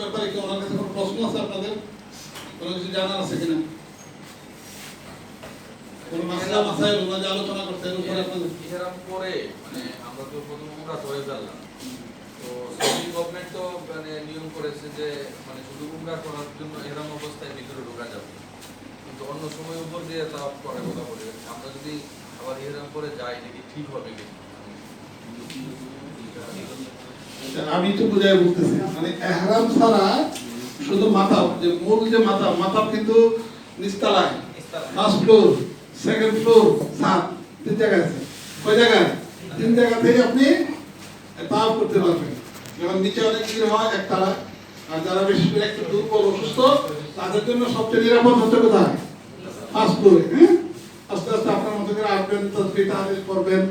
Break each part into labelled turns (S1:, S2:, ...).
S1: ব্যাপারে কি ওনার কাছে কোনো প্রশ্ন আছে আপনাদের? কোনো কিছু জানার আছে কিনা?
S2: মানে আমরা তো তো তো মানে নিয়ম করেছে যে মানে শুধু করার জন্য ইহরাম অবস্থায় ভিতরে ঢোকা যাবে। কিন্তু অন্য সময় উপর দিয়ে করে কথা বলে। আমরা যদি আবার ইহরাম করে যাই এটা কি ঠিক হবে কি
S1: আমি তো বুঝাই বলতেছি। মানে এহরাম ছাড়া শুধু মাথা যে মূল যে মাথা মাথা কিন্তু নিচতলায় ফার্স্ট ফ্লোর সেকেন্ড ফ্লোর সাত তিন জায়গায় আছে। কয় জায়গায়? তিন জায়গাতেই আপনি তাও করতে পারবেন। যেমন নিচে অনেক ভিড় হয় একতলা আর যারা বেশি করে একটু দুর্বল, অসুস্থ, তাদের জন্য সবচেয়ে নিরাপদ হচ্ছে কোথায়? ফার্স্ট ফ্লোরে হ্যাঁ? আস্তে আস্তে আপনার মতো করে আসবেন তসবি তাহলিল করবেন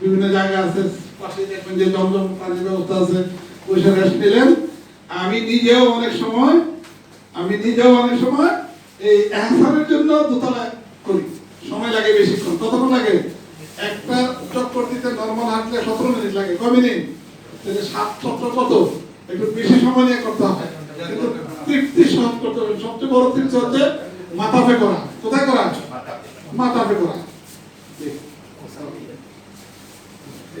S1: বিভিন্ন জায়গা আছে, পাশে দেখবেন যে জমজম পানির ব্যবস্থা আছে ওইসব রেস্ট নিলেন। আমি নিজেও অনেক সময়, আমি নিজেও অনেক সময় এই এহসানের জন্য দোতলা করি। সময় লাগে বেশিক্ষণ। কতক্ষণ লাগে? একটা চক্কর দিতে নর্মাল হাঁটলে সতেরো মিনিট লাগে। কয় মিনিট সাত সতেরো কত? একটু বেশি সময় নিয়ে করতে হয়। কিন্তু তৃপ্তি করতে হবে। সবচেয়ে বড় তৃপ্তি হচ্ছে মাথাফে করা। কোথায় করা? মাথাফে করা।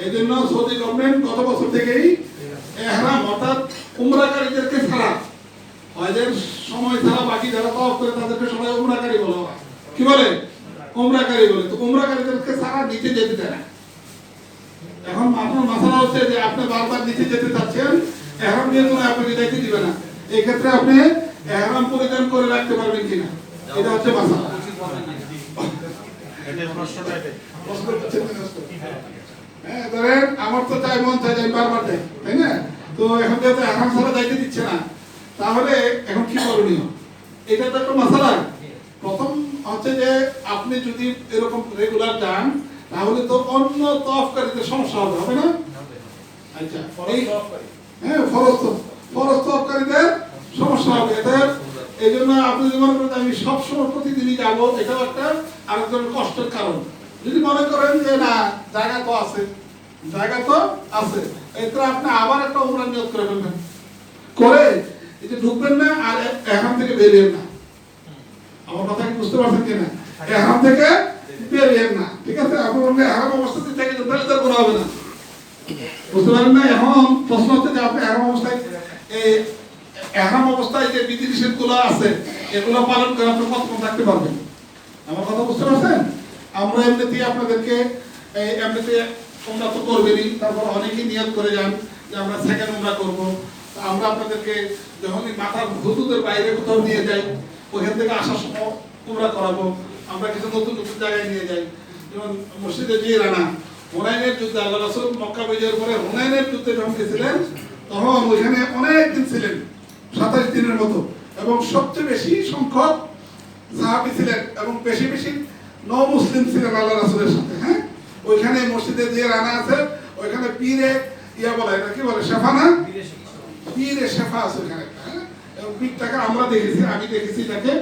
S1: এই জন্য সৌদি গভর্নমেন্ট গত বছর থেকেই এহরাম অর্থাৎ উমরাকারীদেরকে ছাড়া হজের সময় ছাড়া বাকি যারা তাওয়াফ করে তাদেরকে সবাই উমরাকারী বলা হয়। কি বলে? উমরাকারী বলে। তো উমরাকারীদেরকে ছাড়া নিচে যেতে দেয় না। এখন আপনার মাসালা হচ্ছে যে আপনি বারবার নিচে যেতে চাচ্ছেন এহরাম নিয়ে কোনো আপনাকে যাইতে দিবে না। এই ক্ষেত্রে আপনি এহরাম পরিধান করে রাখতে পারবেন কিনা? এটা হচ্ছে মাসালা হ্যাঁ ধরেন আমার তো চাই মন চাই বারবার যাই তাই না? তো এখন যেহেতু এহরাম ছাড়া যাইতে দিচ্ছে না তাহলে এখন কি করণীয়? এটা তো একটা মশালা। প্রথম হচ্ছে যে আপনি যদি এরকম রেগুলার যান তাহলে তো অন্য তফকারীদের সমস্যা হবে হবে না? আচ্ছা এই হ্যাঁ ফরজ ফরজ তফকারীদের সমস্যা হবে এটা এই জন্য আপনি যদি মনে করেন আমি সবসময় প্রতিদিনই যাব এটাও একটা আরেকজনের কষ্টের কারণ। যদি মনে করেন যে না, জায়গা তো আছে, জায়গা তো আছে এতে আপনি আবার একটা উমরা নিয়োগ করে ফেলবেন। করে এই যে ঢুকবেন না আর এখান থেকে বেরিয়ে না। আমার কথা কি বুঝতে পারছেন কিনা? এখান থেকে বেরিয়ে না, ঠিক আছে? আপনি বললে এখন অবস্থাতে থেকে তাহলে তো কোনো হবে না। বুঝতে পারেন না? এখন প্রশ্ন হচ্ছে যে আপনি এখন অবস্থায় এই এহরাম অবস্থায় যে বিধি নিষেধগুলো আছে, এগুলো পালন করে আপনি কতক্ষণ থাকতে পারবেন? আমার কথা বুঝতে পারছেন? আমরা এমনিতেই আপনাদেরকে এমনিতে তোমরা তো করবেনই, তারপর অনেকেই নিয়ত করে যান যে আমরা সেকেন্ড উমরা করব। আমরা আপনাদেরকে যখনই মাথার হুদুদের বাইরে কোথাও নিয়ে যাই, ওখান থেকে আসার সময় উমরা করাবো। আমরা কিছু নতুন নতুন জায়গায় নিয়ে যাই। যেমন মসজিদে গিয়ে রানা, হুনাইনের যুদ্ধে, আল্লাহ রাসূল মক্কা বিজয়ের পরে হুনাইনের যুদ্ধে যখন গেছিলেন, তখন ওইখানে অনেক দিন ছিলেন, সাতাশ দিনের মতো। এবং সবচেয়ে বেশি সংখ্যক সাহাবি ছিলেন এবং বেশি বেশি ন মুসলিম ছিলেন আল্লাহ রাসূলের সাথে হ্যাঁ? ওইখানে মসজিদে যে রানা আছে, ওইখানে পীরে ইয়া বলে, এটা কি বলে শেফানা পীরে শেফা আছে ওখানে হ্যাঁ? এবং পীরটাকে আমরা দেখেছি, আমি দেখেছি তাকে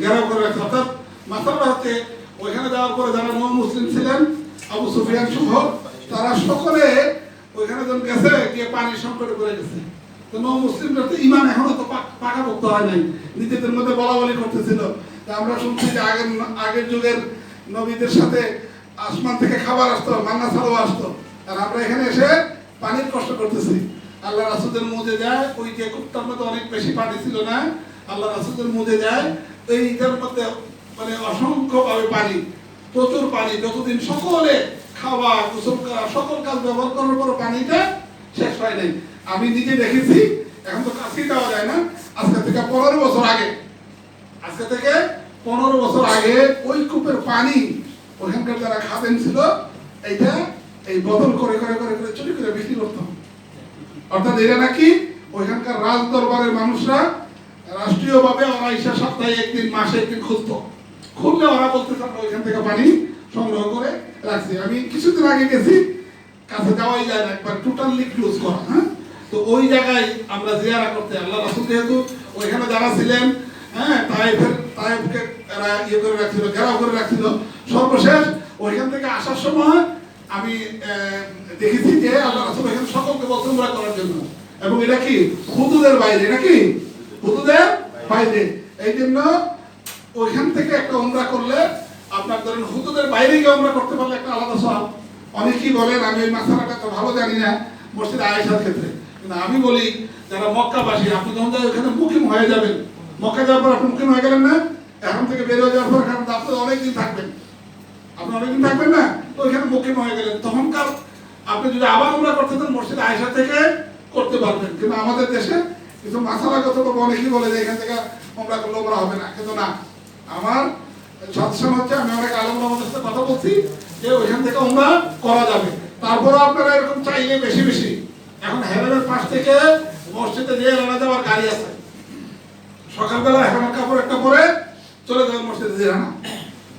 S1: ঘেরাও করে রাখছে অর্থাৎ হচ্ছে ওইখানে যাওয়ার পরে যারা ন মুসলিম ছিলেন, আবু সুফিয়ান সহ, তারা সকলে ওইখানে যখন গেছে, গিয়ে পানির সংকটে পড়ে গেছে। তো ন মুসলিমরা তো ইমান এখনও তো পাক- পাকাপোক্ত হয় নাই। নিজেদের মধ্যে বলা বলি করতেছিল আমরা শুনছি যে আগের আগের যুগের নবীদের সাথে আসমান থেকে খাবার আসতো, মান্না ছাড়াও আসতো। আর আমরা এখানে এসে পানির কষ্ট করতেছি। আল্লাহ রাসুদের মুজে যায় ওই যে কুত্তার মধ্যে অনেক বেশি পানি ছিল না, আল্লাহ রাসুদের মুজে যায় এই ইটার মধ্যে মানে অসংখ্য ভাবে পানি, প্রচুর পানি, যতদিন সকলে খাওয়া, গোসল করা, সকল কাজ ব্যবহার করার পর পানিটা শেষ হয় নাই। আমি নিজে দেখেছি, এখন তো কাছেই দেওয়া যায় না। আজকে থেকে পনেরো বছর আগে, আজকে থেকে পনেরো বছর আগে ওই কূপের পানি ওখানকার যারা খাদেন ছিল, এইটা এই বদল করে করে করে করে চুরি করে বিক্রি করতো। অর্থাৎ এটা নাকি ওইখানকার রাজ দরবারের মানুষরা রাষ্ট্রীয়ভাবে ওরা ঈশা সপ্তাহে একদিন, মাসে একদিন খুঁজতো। খুললে ওরা বলতে আমরা ওইখান থেকে পানি সংগ্রহ করে রাখছি। আমি কিছুদিন আগে গেছি, কাছে যাওয়াই যায় না, একবার টোটালি ক্লোজ করা হ্যাঁ? তো ওই জায়গায় আমরা জিয়ারা করতে, আল্লাহ রাসুল যেহেতু ওইখানে যারা ছিলেন হ্যাঁ তাইফের তাইফকে এরা ইয়ে করে রাখছিল, ঘেরাও করে রাখছিল। সর্বশেষ ওইখান থেকে আসার সময় আমি দেখেছি যে আল্লাহ রাসুল ওইখানে সকলকে বলছেন করার জন্য। এবং এটা কি? হুদুদের বাইরে, এটা কি? হুদুদের বাইরে। এই জন্য ওইখান থেকে একটা উমরা করলে আপনার ধরেন হুদুদের বাইরে গিয়ে উমরা করতে পারলে একটা আলাদা সব অনেকেই বলেন, আমি ওই মাসালাটা তো ভালো জানি না, মসজিদ আয়েশার ক্ষেত্রে। কিন্তু আমি বলি, যারা মক্কাবাসী, আপনি যখন ওখানে মুকিম হয়ে যাবেন। মক্কা যাওয়ার পর আপনি মুকিম হয়ে গেলেন না? এখন থেকে বের হয়ে যাওয়ার পর এখানে তো আপনি অনেকদিন থাকবেন। আপনি অনেকদিন থাকবেন না? তো ওইখানে মুকিম হয়ে গেলেন। তখনকার আপনি যদি আবার উমরা করতে চান, মসজিদ আয়েশা থেকে করতে পারবেন। কিন্তু আমাদের দেশে কিছু মাসালাগত ভাবে অনেকেই বলে যে এখান থেকে উমরা করলে উমরা হবে না। কিন্তু না, আমার সৎসান হচ্ছে, আমি অনেক আলম আমাদের সাথে কথা বলছি যে ওইখান থেকে উমরা করা যাবে। তারপরে আপনারা এরকম চাইলে বেশি বেশি। এখন হেরামের পাশ থেকে মসজিদে দিয়ে রানা যাওয়ার গাড়ি আছে, সকালবেলা হেরামের কাপড় একটা পরে চলে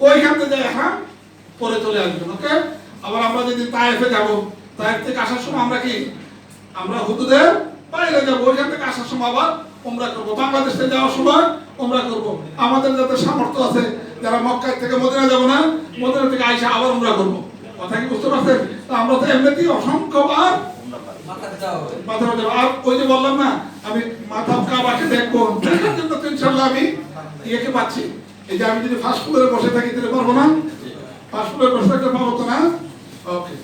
S1: ওইখান থেকে এখন পরে চলে আসবেন, ওকে? আবার আমরা যদি তায়েফে যাব তায়েফ থেকে আসার সময় আমরা কি? আমরা হুদুদের বাইরে যাব, ওইখান থেকে আসার সময় আবার উমরা করব। বাংলাদেশ থেকে যাওয়ার সময় উমরা করব। আমাদের যাতে সামর্থ্য আছে, যারা মক্কা থেকে মদিনা যাব না, মদিনা থেকে আইসা আবার উমরা করব। কথা কি বুঝতে পারছেন? আমরা তো এমনিতেই অসংখ্যবার মাথা যাব। আর ওই যে বললাম না, আমি মাথা কাবাকে দেখব। দেখার জন্য ইনশাল্লাহ আমি ইয়েকে পাচ্ছি। এই যে আমি যদি ফার্স্ট ফ্লোরে বসে থাকি তাহলে পারব না? ফার্স্ট ফ্লোরে বসে থাকলে পারব তো না? ওকে